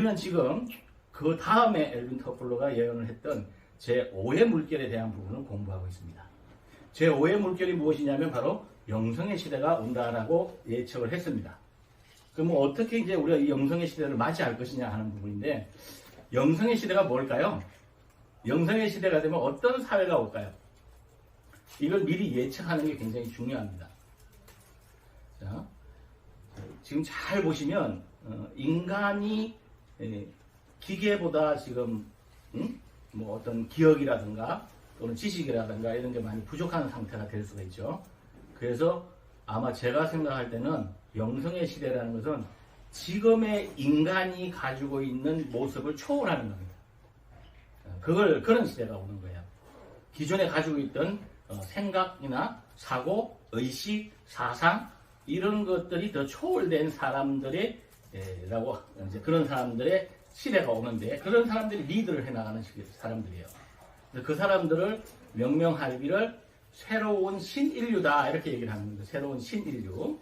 우리는 지금 그 다음에 엘빈 터플러가 예언을 했던 제5의 물결에 대한 부분을 공부하고 있습니다. 제5의 물결이 무엇이냐면 바로 영성의 시대가 온다라고 예측을 했습니다. 그럼 어떻게 이제 우리가 이 영성의 시대를 맞이할 것이냐 하는 부분인데 영성의 시대가 뭘까요? 영성의 시대가 되면 어떤 사회가 올까요? 이걸 미리 예측하는 게 굉장히 중요합니다. 자, 지금 잘 보시면 어, 인간이 에, 기계보다 지금 음? 뭐 어떤 기억이라든가 또는 지식이라든가 이런 게 많이 부족한 상태가 될 수가 있죠. 그래서 아마 제가 생각할 때는 영성의 시대라는 것은 지금의 인간이 가지고 있는 모습을 초월하는 겁니다. 어, 그걸 그런 시대가 오는 거예요. 기존에 가지고 있던 어, 생각이나 사고, 의식, 사상 이런 것들이 더 초월된 사람들의 에, 라고 이제 그런 사람들의 시대가 오는데 그런 사람들이 리드를 해나가는 시- 사람들이에요. 그 사람들을 명명하기를 새로운 신인류다 이렇게 얘기를 합니다. 새로운 신인류.